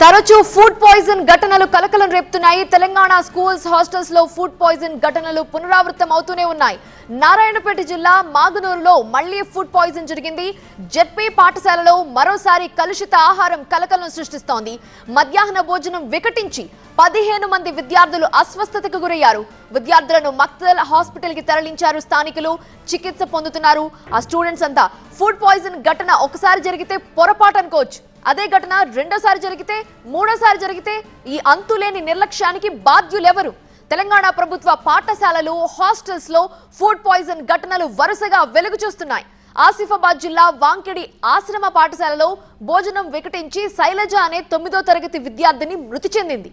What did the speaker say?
తరచూ food poison ఘటనలు కలకలం రేపుతున్నాయి. తెలంగాణ స్కూల్స్ హాస్టల్స్లో ఫుడ్ పాయిజన్ ఘటనలు పునరావృతం అవుతూనే ఉన్నాయి. నారాయణపేట జిల్లా మాగనూరులో మళ్ళీ ఫుడ్ పాయిజన్ జరిగింది. జెడ్పీ పాఠశాలలో మరోసారి కలుషిత ఆహారం కలకలం సృష్టిస్తోంది. మధ్యాహ్న భోజనం వికటించి పదిహేను మంది విద్యార్థులు అస్వస్థతకు గురయ్యారు. విద్యార్థులను మక్తల్ హాస్పిటల్కి తరలించారు స్థానికులు. చికిత్స పొందుతున్నారు. ఆ స్టూడెంట్స్ అంతా ఫుడ్ పాయిజన్ ఘటన ఒకసారి జరిగితే పొరపాటు అనుకోవచ్చు అదే ఘటన రెండోసారి జరిగితే మూడోసారి జరిగితే ఈ అంతులేని నిర్లక్ష్యానికి బాధ్యులెవరు? తెలంగాణ ప్రభుత్వ పాఠశాలలు హాస్టల్స్లో ఫుడ్ పాయిజన్ ఘటనలు వరుసగా వెలుగు చూస్తున్నాయి. ఆసిఫాబాద్ జిల్లా వాంకిడి ఆశ్రమ పాఠశాలలో భోజనం వికటించి శైలజ అనే తొమ్మిదో తరగతి విద్యార్థిని మృతి చెందింది.